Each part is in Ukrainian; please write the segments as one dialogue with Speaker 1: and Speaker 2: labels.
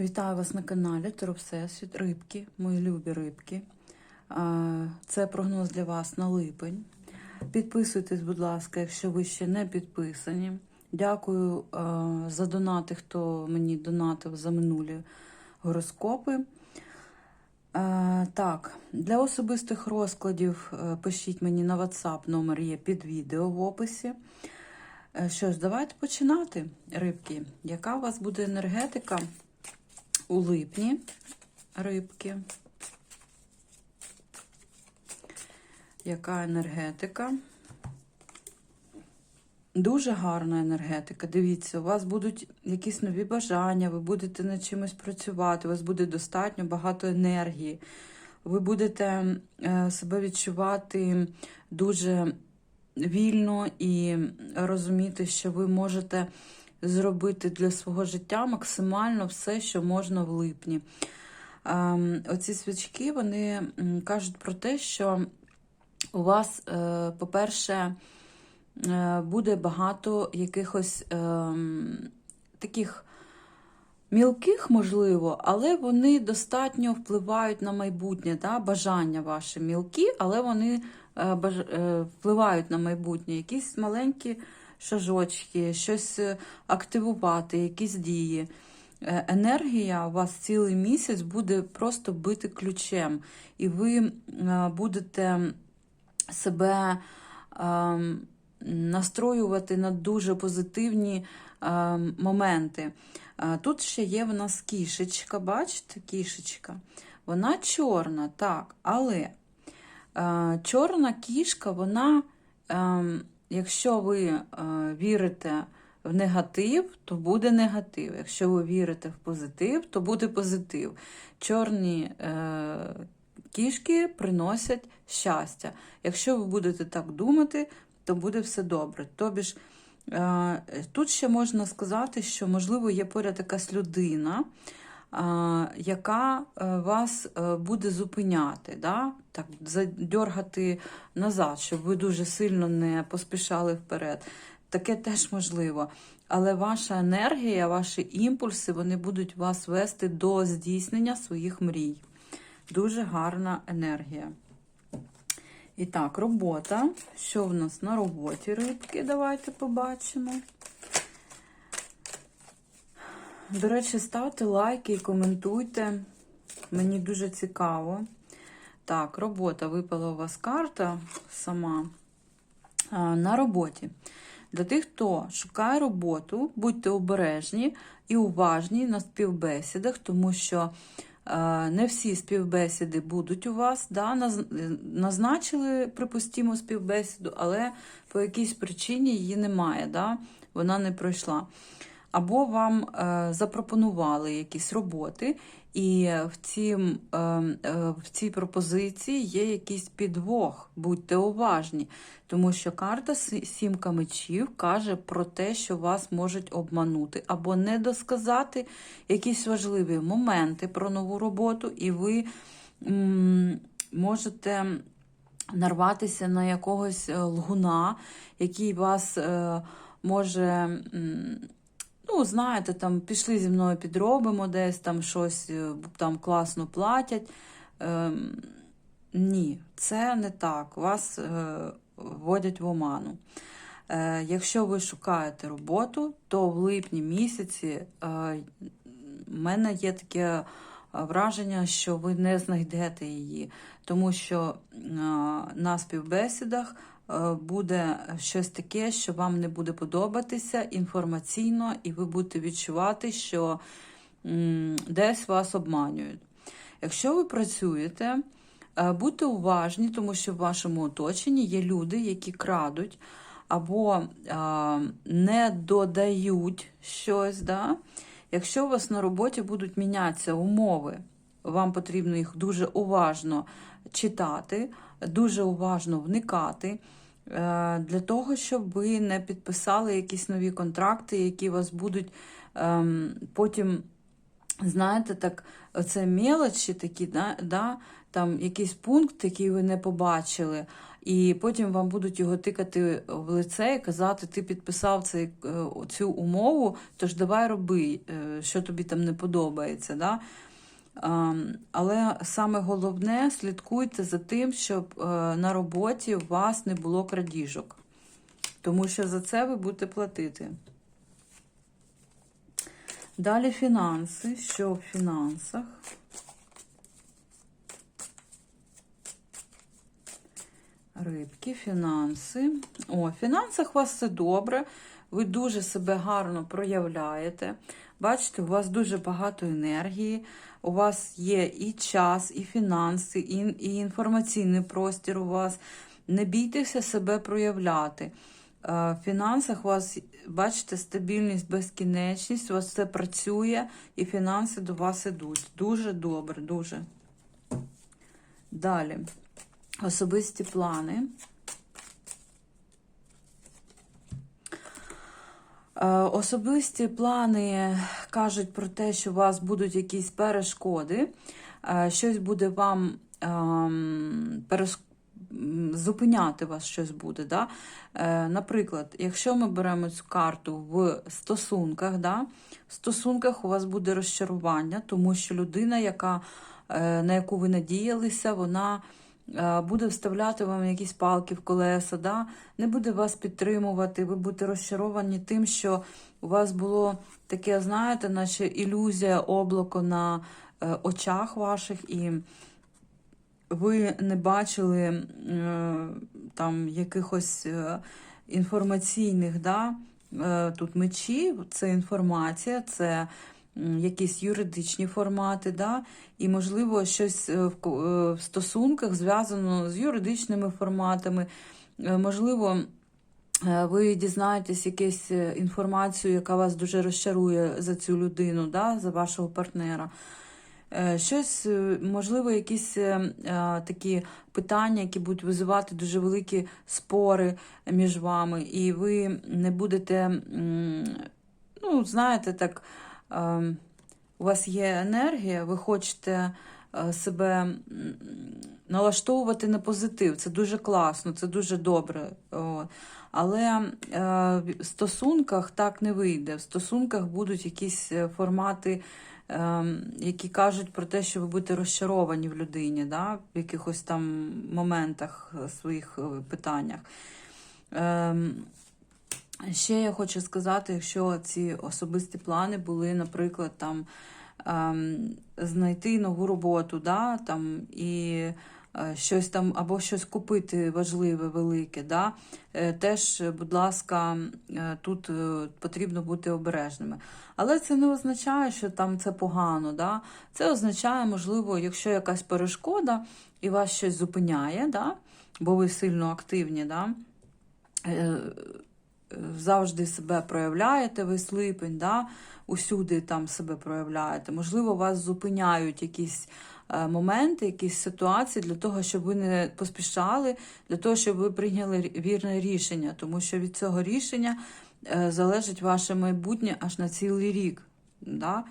Speaker 1: Вітаю вас на каналі Торопсесвіт Рибки, мої любі рибки. Це прогноз для вас на липень. Підписуйтесь, будь ласка, якщо ви ще не підписані. Дякую за донати, хто мені донатив за минулі гороскопи. Так, для особистих розкладів е, пишіть мені на WhatsApp, номер є під відео в описі. Е, Що ж, давайте починати, рибки. Яка у вас буде енергетика у липні рибки? Яка енергетика? Дуже гарна енергетика. Дивіться, у вас будуть якісь нові бажання, ви будете над чимось працювати, у вас буде достатньо багато енергії. Ви будете е, себе відчувати дуже вільно і розуміти, що ви можете зробити для свого життя максимально все, що можна в липні. Ем, Оці свічки вони кажуть про те, що у вас, е, по-перше, е, буде багато якихось ем, таких мілких, можливо, але вони достатньо впливають на майбутнє, да? бажання ваші мілкі, але вони е, впливають на майбутнє. Якісь маленькі шажочки, щось е, активувати, якісь дії. Е, Енергія у вас цілий місяць буде просто бити ключем, і ви е, будете себе ем, настроювати на дуже позитивні ем, моменти. Тут ще є в нас кішечка, бачите, кішечка. Вона чорна, так, але чорна кішка, вона, е, якщо ви е, вірите в негатив, то буде негатив. Якщо ви вірите в позитив, то буде позитив. Чорні е, кішки приносять щастя. Якщо ви будете так думати, то буде все добре. Тобі ж, е, тут ще можна сказати, що, можливо, є поряд якась людина, яка е, вас е, буде зупиняти, да? так, задьоргати назад, щоб ви дуже сильно не поспішали вперед. Таке теж можливо. Але ваша енергія, ваші імпульси, вони будуть вас вести до здійснення своїх мрій. Дуже гарна енергія. І так, робота. Що в нас на роботі рибки? Давайте побачимо. До речі, ставте лайки і коментуйте. Мені дуже цікаво. Так, робота випала у вас карта сама на роботі. Для тих, хто шукає роботу, будьте обережні і уважні на співбесідах, тому що не всі співбесіди будуть у вас. Да? Назначили, припустимо, співбесіду, але по якійсь причині її немає, да? вона не пройшла. Або вам е, запропонували якісь роботи, і в, цім, е, е, в цій пропозиції є якийсь підвох. Будьте уважні, тому що карта Сі- сімка мечів каже про те, що вас можуть обманути, або не досказати якісь важливі моменти про нову роботу, і ви можете нарватися на якогось лгуна, який вас може. Ну, знаєте, там пішли зі мною підробимо десь, там щось е, там класно платять. Ем, ні, це не так. Вас е, вводять в оману. Е, якщо ви шукаєте роботу, то в липні місяці е, в мене є таке е, враження, що ви не знайдете її, тому що е, на співбесідах е, буде щось таке, що вам не буде подобатися інформаційно, і ви будете відчувати, що десь вас обманюють. Якщо ви працюєте, е, будьте уважні, тому що в вашому оточенні є люди, які крадуть або е, не додають щось. Да? Якщо у вас на роботі будуть мінятися умови, вам потрібно їх дуже уважно читати, дуже уважно вникати. Е, Для того, щоб ви не підписали якісь нові контракти, які вас будуть ем, потім знаєте, так, оце мелочі такі, да, да, там якийсь пункт, який ви не побачили, і потім вам будуть його тикати в лице і казати, ти підписав цей, е, цю умову, тож давай роби, е, що тобі там не подобається. Да? Ем, Але саме головне, слідкуйте за тим, щоб е, на роботі у вас не було крадіжок. Тому що за це ви будете платити. Далі фінанси. Що в фінансах? Рибки, фінанси. О, в фінансах у вас все добре. Ви дуже себе гарно проявляєте. Бачите, у вас дуже багато енергії, у вас є і час, і фінанси, і, і інформаційний простір у вас. Не бійтеся себе проявляти. Е, В фінансах у вас, бачите, стабільність, безкінечність, у вас все працює, і фінанси до вас ідуть. Дуже добре, дуже. Далі. Особисті плани. Особисті плани кажуть про те, що у вас будуть якісь перешкоди, е, щось буде вам ем, переш- м, зупиняти вас щось буде. Да? Е, Наприклад, якщо ми беремо цю карту в стосунках, да? в стосунках у вас буде розчарування, тому що людина, яка, е, на яку ви надіялися, вона е, буде вставляти вам якісь палки в колеса, да? не буде вас підтримувати, ви будете розчаровані тим, що у вас було таке, знаєте, наче ілюзія облако на е, очах ваших, і ви не бачили е, там якихось е, інформаційних, да? е, тут мечі, це інформація, це якісь юридичні формати, да? і, можливо, щось е, в е, в стосунках зв'язано з юридичними форматами. Е, Можливо, ви дізнаєтесь якусь інформацію, яка вас дуже розчарує за цю людину, да? за вашого партнера. Щось, можливо, якісь такі питання, які будуть визивати дуже великі спори між вами, і ви не будете, ну, знаєте, так, у вас є енергія, ви хочете е, себе налаштовувати на позитив. Це дуже класно, це дуже добре. Але е, в стосунках так не вийде. В стосунках будуть якісь е, формати ем, які кажуть про те, що ви будете розчаровані в людині, да? в якихось там моментах своїх питаннях. Ще я хочу сказати, якщо ці особисті плани були, наприклад, там ем, знайти нову роботу, да? там, і е, щось там, або щось купити важливе, велике, да? Е, теж, будь ласка, е, тут потрібно бути обережними. Але це не означає, що там це погано. Да? Це означає, можливо, якщо якась перешкода і вас щось зупиняє, да? бо ви сильно активні, да? Завжди себе проявляєте, ви слипень, да? усюди там себе проявляєте. Можливо, вас зупиняють якісь е, моменти, якісь ситуації для того, щоб ви не поспішали, для того, щоб ви прийняли вірне рішення, тому що від цього рішення е, залежить ваше майбутнє аж на цілий рік. Да?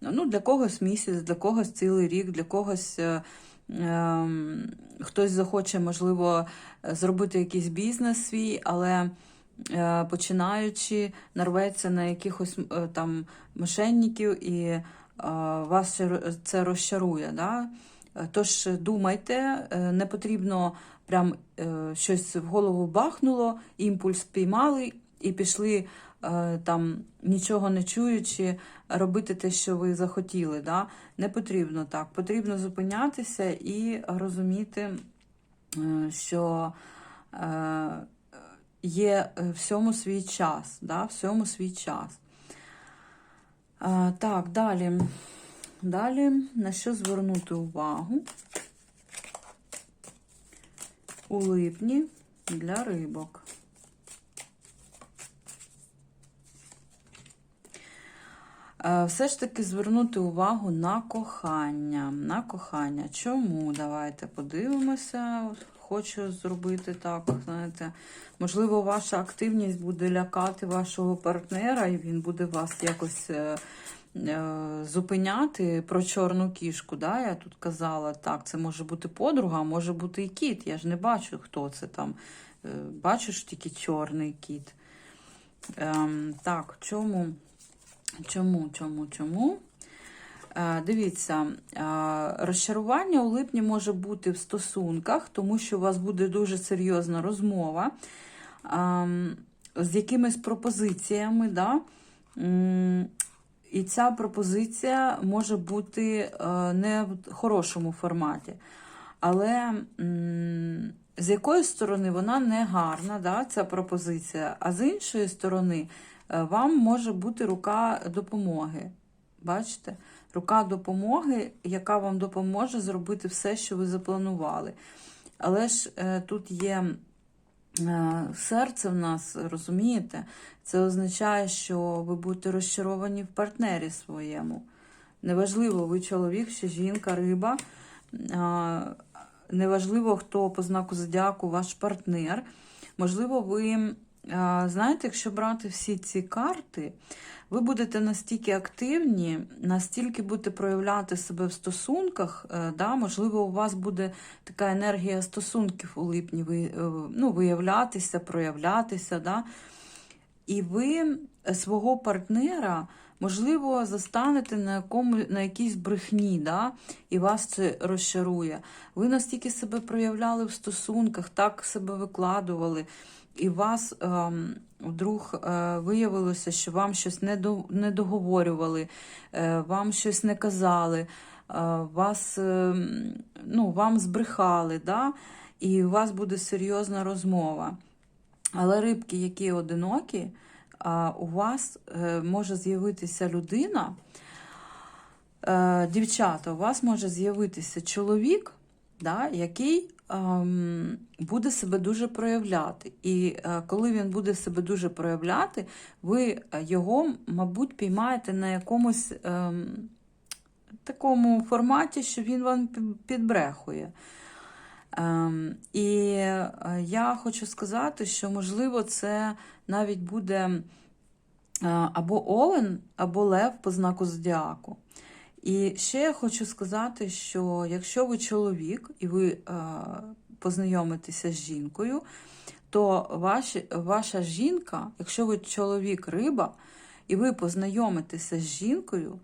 Speaker 1: Ну, для когось місяць, для когось цілий рік, для когось е, ем, хтось захоче, можливо, зробити якийсь бізнес свій, але починаючи, нарветься на якихось е, там мошенників і е, вас це розчарує. Да? Е, Тож думайте, е, не потрібно прям е, щось в голову бахнуло, імпульс піймали і пішли е, там, нічого не чуючи, робити те, що ви захотіли. Да? Не потрібно так. Потрібно зупинятися і розуміти, е, що е, є е, всьому свій час. Да? Всьому свій час. Е, Так, далі. Далі на що звернути увагу у липні для рибок. Е, Все ж таки звернути увагу на кохання. На кохання. Чому? Давайте подивимося. Хочу зробити так, знаєте. Можливо, ваша активність буде лякати вашого партнера, і він буде вас якось е, е, зупиняти про чорну кішку. Да? Я тут казала, так, це може бути подруга, а може бути і кіт. Я ж не бачу, хто це там. Е, Бачу ж тільки чорний кіт. Ем, так, чому? Чому, чому, чому? Е, Дивіться, е, розчарування у липні може бути в стосунках, тому що у вас буде дуже серйозна розмова ем, з якимись пропозиціями. Да? І ця пропозиція може бути е, не в хорошому форматі. Але з якої сторони вона не гарна, да, ця пропозиція, а з іншої сторони вам може бути рука допомоги. Бачите? Рука допомоги, яка вам допоможе зробити все, що ви запланували. Але ж е, тут є е, серце в нас, розумієте? Це означає, що ви будете розчаровані в партнері своєму. Неважливо, ви чоловік чи жінка, риба. А, Неважливо, хто по знаку зодіаку ваш партнер. Можливо, ви а, знаєте, якщо брати всі ці карти, ви будете настільки активні, настільки будете проявляти себе в стосунках. е, Да? Можливо, у вас буде така енергія стосунків у липні ви, е, ну, виявлятися, проявлятися. Да? І ви свого партнера, можливо, застанете на якому, на якійсь брехні, да? і вас це розчарує. Ви настільки себе проявляли в стосунках, так себе викладували, і вас ем, вдруг е, виявилося, що вам щось не, до, не договорювали, е, вам щось не казали, е, вас, е, ну, вам збрехали, да? і у вас буде серйозна розмова. Але рибки, які одинокі, у вас може з'явитися людина, дівчата, у вас може з'явитися чоловік, да, який ем, буде себе дуже проявляти. І е, коли він буде себе дуже проявляти, ви його, мабуть, піймаєте на якомусь ем, такому форматі, що він вам підбрехує. Ем, і е, я хочу сказати, що, можливо, це навіть буде е, або Овен, або Лев по знаку зодіаку. І ще я хочу сказати, що якщо ви чоловік і ви е, познайомитеся з жінкою, то ваші, ваша жінка, якщо ви чоловік риба, і ви познайомитеся з жінкою,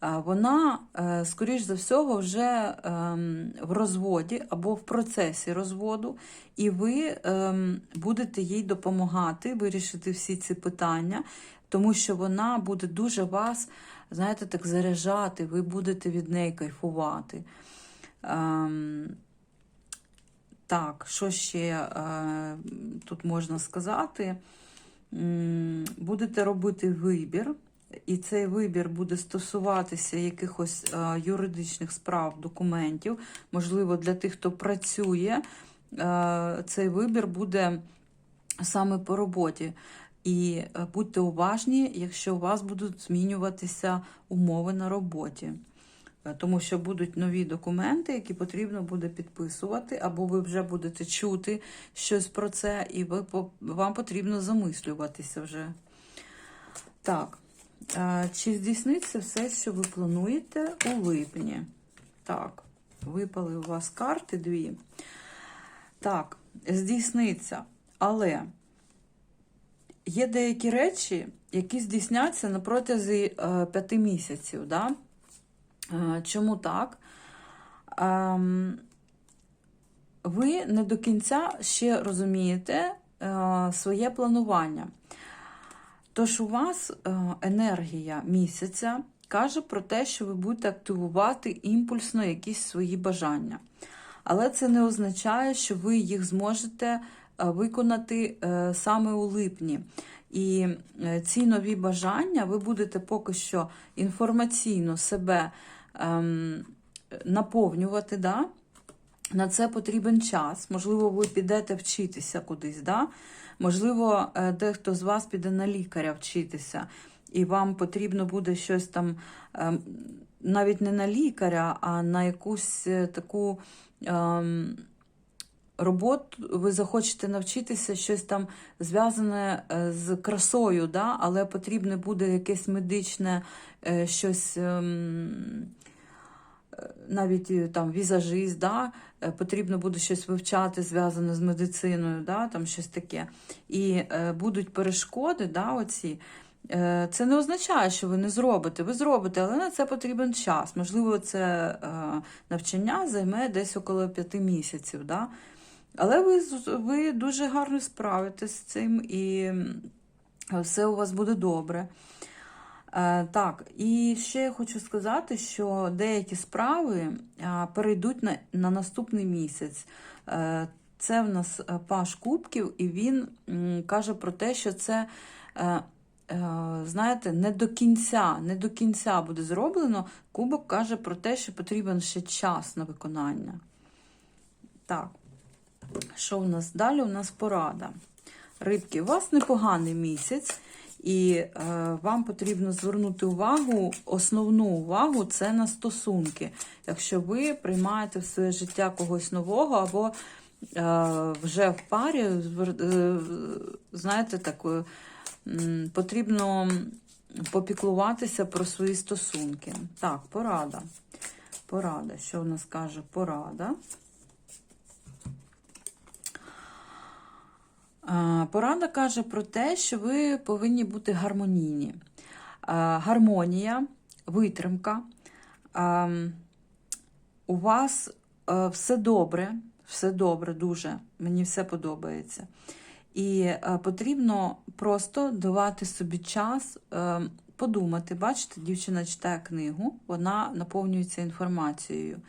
Speaker 1: а вона, е, скоріш за всього, вже ем, в розводі або в процесі розводу, і ви ем, будете їй допомагати вирішити всі ці питання, тому що вона буде дуже вас, знаєте, так заряджати, ви будете від неї кайфувати. Ем, так, що ще е, тут можна сказати? М, Будете робити вибір, і цей вибір буде стосуватися якихось е, юридичних справ, документів. Можливо, для тих, хто працює, е, цей вибір буде саме по роботі. І е, будьте уважні, якщо у вас будуть змінюватися умови на роботі. Е, Тому що будуть нові документи, які потрібно буде підписувати, або ви вже будете чути щось про це, і ви, вам потрібно замислюватися вже. Так, е, чи здійсниться все, що ви плануєте у липні? Так, випали у вас карти дві. Так, здійсниться. Але є деякі речі, які здійсняться на протязі е, п'яти місяців. Да? Е, Чому так? Ем, Ви не до кінця ще розумієте е, своє планування. Тож у вас енергія місяця каже про те, що ви будете активувати імпульсно якісь свої бажання. Але це не означає, що ви їх зможете виконати е, саме у липні. І е, ці нові бажання ви будете поки що інформаційно себе ем, наповнювати. Да? На це потрібен час. Можливо, ви підете вчитися кудись. Да? Можливо, е, дехто з вас піде на лікаря вчитися, і вам потрібно буде щось там, ем, навіть не на лікаря, а на якусь е, таку ем, робот, ви захочете навчитися щось там зв'язане е, з красою, да? але потрібне буде якесь медичне е, щось. ем, е, Навіть там візажист, да, потрібно буде щось вивчати, зв'язане з медициною, да, там щось таке. І будуть перешкоди, да, оці. Це не означає, що ви не зробите. Ви зробите, але на це потрібен час. Можливо, це навчання займе десь около п'яти місяців. Да? Але ви, ви дуже гарно справитесь з цим і все у вас буде добре. Е, Так, і ще я хочу сказати, що деякі справи а, перейдуть на, на наступний місяць. Е, Це в нас е, Паш Кубків, і він каже про те, що це, е, е, знаєте, не до кінця, не до кінця буде зроблено. Кубок каже про те, що потрібен ще час на виконання. Так, що в нас далі? У нас порада. Рибки, у вас непоганий місяць, і е, вам потрібно звернути увагу, основну увагу це на стосунки. Якщо ви приймаєте в своє життя когось нового, або е, вже в парі, е, знаєте, такою, м, потрібно попіклуватися про свої стосунки. Так, порада. Порада. Що в нас каже порада? Порада каже про те, що ви повинні бути гармонійні. Гармонія, витримка. У вас е, все добре, все добре, дуже. Мені все подобається. І е, потрібно просто давати собі час е, подумати. Бачите, дівчина читає книгу, вона наповнюється інформацією.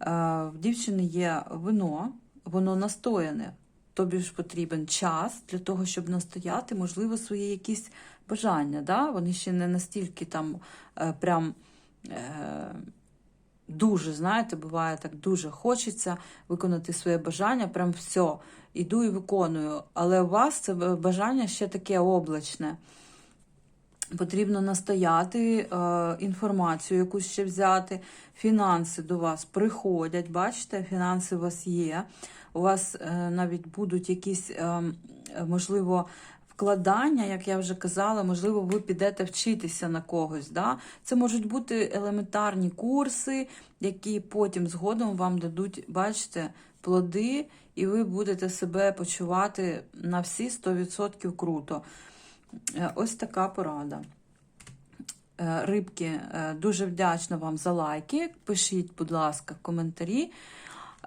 Speaker 1: В дівчини є вино, воно настояне. Тобі ж потрібен час для того, щоб настояти, можливо, свої якісь бажання. Да? Вони ще не настільки там е, прям е, дуже, знаєте, буває так, дуже хочеться виконати своє бажання, прям все, іду і виконую. Але у вас це бажання ще таке облачне. Потрібно настояти, е, інформацію якусь ще взяти. Фінанси до вас приходять, бачите, фінанси у вас є. У вас е, навіть будуть якісь, е, можливо, вкладання, як я вже казала, можливо, ви підете вчитися на когось. Да? Це можуть бути елементарні курси, які потім згодом вам дадуть, бачите, плоди, і ви будете себе почувати на всі 100% круто. Е, Ось така порада. Е, Рибки, е, дуже вдячна вам за лайки. Пишіть, будь ласка, коментарі.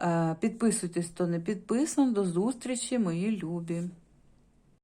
Speaker 1: Е, Підписуйтесь, хто не підписан. До зустрічі, мої любі.